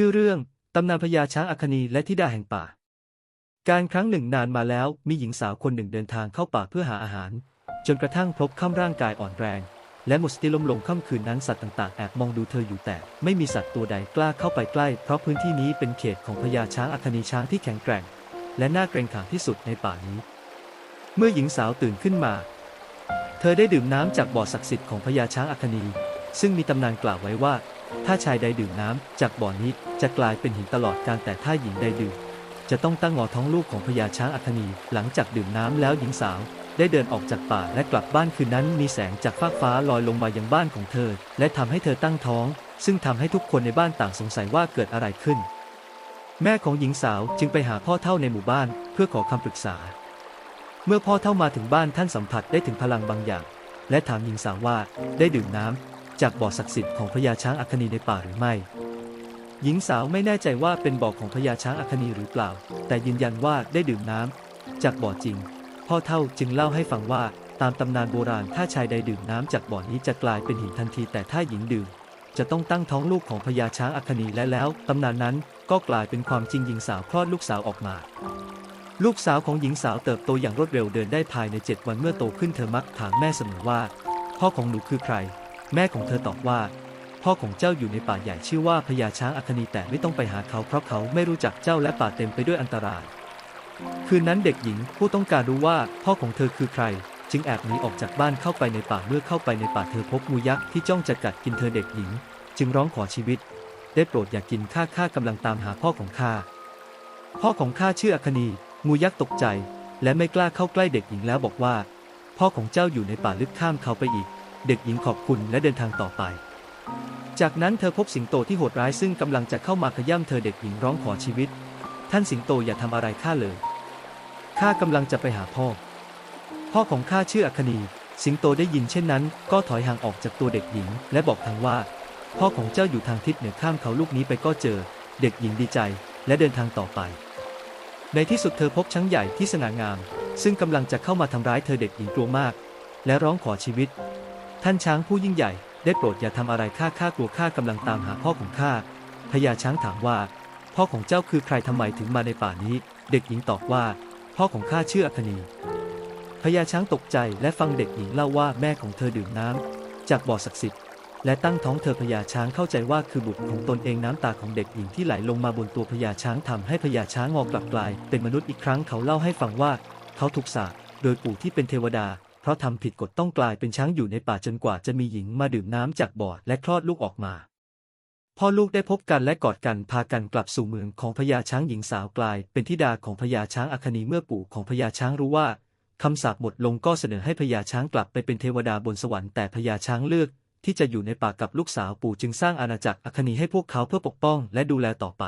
ชื่อเรื่อง ตำนานพญาช้างอัคนีและธิดาแห่งป่า การครั้งหนึ่งนานมาแล้วมีหญิงสาวคนหนึ่งเดินทางเข้าป่าเพื่อหาอาหาร จนกระทั่งพบค่ำร่างกายอ่อนแรง และหมดสติล้มลงค่ำคืนนั้นสัตว์ต่างๆแอบมองดูเธออยู่แต่ ไม่มีสัตว์ตัวใดกล้าเข้าไปใกล้ เพราะพื้นที่นี้เป็นเขตของพญาช้างอัคนีช้างที่แข็งแกร่ง และน่าเกรงขามที่สุดในป่านี้ เมื่อหญิงสาวตื่นขึ้นมา เธอได้ดื่มน้ำจากบ่อศักดิ์สิทธิ์ของพญาช้างอัคนี ซึ่งมีตำนานกล่าวไว้ว่า ถ้าชายใดดื่มน้ำจากบ่อนี้จะกลายเป็นหินตลอดกาลแต่ถ้าหญิงใดดื่ม จะต้องตั้งงอท้องลูกของพญาช้างอัคนีหลังจากดื่มน้ำแล้วหญิงสาวได้เดินออกจากป่าและกลับบ้านคืนนั้นมีแสงจากฟากฟ้าลอยลงมายังบ้านของเธอ และทำให้เธอตั้งท้อง ซึ่งทำให้ทุกคนในบ้านต่างสงสัยว่าเกิดอะไรขึ้น แม่ของหญิงสาวจึงไปหาพ่อเท่าในหมู่บ้าน เพื่อขอคำปรึกษา เมื่อพ่อเท่ามาถึงบ้านท่านสัมผัสได้ถึงพลังบางอย่าง และถามหญิงสาวว่าได้ดื่มน้ำ จากบ่อศักดิ์สิทธิ์ของพญาช้างอัคนีในป่าหรือไม่ หญิงสาวไม่แน่ใจว่าเป็นบ่อของพญาช้างอัคนีหรือเปล่า แต่ยืนยันว่าได้ดื่มน้ำจากบ่อจริง พ่อเท่าจึงเล่าให้ฟังว่าตามตำนานโบราณถ้าชายใดดื่มน้ำจากบ่อนี้จะกลายเป็นหินทันที แต่ถ้าหญิงดื่ม จะต้องตั้งท้องลูกของพญาช้างอัคนีและแล้วตำนานนั้นก็กลายเป็นความจริงหญิงสาวคลอดลูกสาวออกมาลูกสาวของหญิงสาวเติบโตอย่างรวดเร็วเดินได้ภายในเจ็ดวันเมื่อโตขึ้นเธอมักถามแม่เสมอว่า พ่อของหนูคือใคร แม่ของเธอตอบว่า พ่อของเจ้าอยู่ในป่าใหญ่ชื่อว่าพญาช้างอัคนีแต่ไม่ต้องไปหาเขาเพราะเขาไม่รู้จักเจ้าและป่าเต็มไปด้วยอันตราย คืนนั้นเด็กหญิงผู้ต้องการรู้ว่าพ่อของเธอคือใคร จึงแอบหนีออกจากบ้านเข้าไปในป่าเมื่อเข้าไปในป่าเธอพบงูยักษ์ที่จ้องจะกัดกินเธอเด็กหญิง จึงร้องขอชีวิต ได้โปรดอย่ากกินข้าข้ากำลังตามหาพ่อของข้าพ่อของข้าชื่ออัคนีงูยักษ์ตกใจ และไม่กล้าเข้าใกล้เด็กหญิงแล้วบอกว่า พ่อของเจ้าอยู่ในป่าลึกข้ามเขาไปอีก เด็กหญิงขอบคุณและเดินทางต่อไป จากนั้นเธอพบสิงโตที่โหดร้ายซึ่งกำลังจะเข้ามาขย้ำเธอเด็กหญิงร้องขอชีวิต ท่านสิงโตอย่าทำอะไรข้าเลย ข้ากำลังจะไปหาพ่อ พ่อของข้าชื่ออัคนี สิงโตได้ยินเช่นนั้น ก็ถอยห่างออกจากตัวเด็กหญิง และบอกทางว่า พ่อของเจ้าอยู่ทางทิศเหนือข้ามเขาลูกนี้ไปก็เจอ เด็กหญิงดีใจ และเดินทางต่อไป ในที่สุดเธอพบช้างใหญ่ที่สง่างาม ซึ่งกำลังจะเข้ามาทำร้ายเธอเด็กหญิงกลัวมาก และร้องขอชีวิต ท่านช้างผู้ยิ่งใหญ่ ได้โปรดอย่าทำอะไรข้าข้ากลัวข้ากำลังตามหาพ่อของข้าพญาช้างถามว่า พ่อของเจ้าคือใครทำไมถึงมาในป่านี้ เด็กหญิงตอบว่า พ่อของข้าชื่ออัคนีพญาช้างตกใจและฟังเด็กหญิงเล่าว่าแม่ของเธอดื่มน้ำจากบ่อศักดิ์สิทธิ์และตั้งท้องเธอพญาช้างเข้าใจว่าคือบุตรของตนเองน้ำตาของเด็กหญิงที่ไหลลงมาบนตัวพญาช้างทำให้พญาช้างงอกลับกลาย เป็นมนุษย์อีกครั้งเขาเล่าให้ฟังว่า เขาถูกสาปโดยปู่ที่เป็นเทวดา เพราะทำผิดกฎต้องกลายเป็นช้างอยู่ในป่าจนกว่าจะมีหญิงมาดื่มน้ำจากบ่อและคลอดลูกออกมาพ่อลูกได้พบกันและกอดกันพากันกลับสู่เมืองของพญาช้างหญิงสาวกลาย เป็นธิดาของพญาช้างอัคนีเมื่อปู่ของพญาช้างรู้ว่าคำสาปหมดลงก็เสนอให้พญาช้างกลับไปเป็นเทวดาบนสวรรค์แต่พญาช้างเลือกที่จะอยู่ในป่ากับลูกสาวปู่จึงสร้างอาณาจักรอัคนีให้พวกเขาเพื่อปกป้องและดูแลต่อไป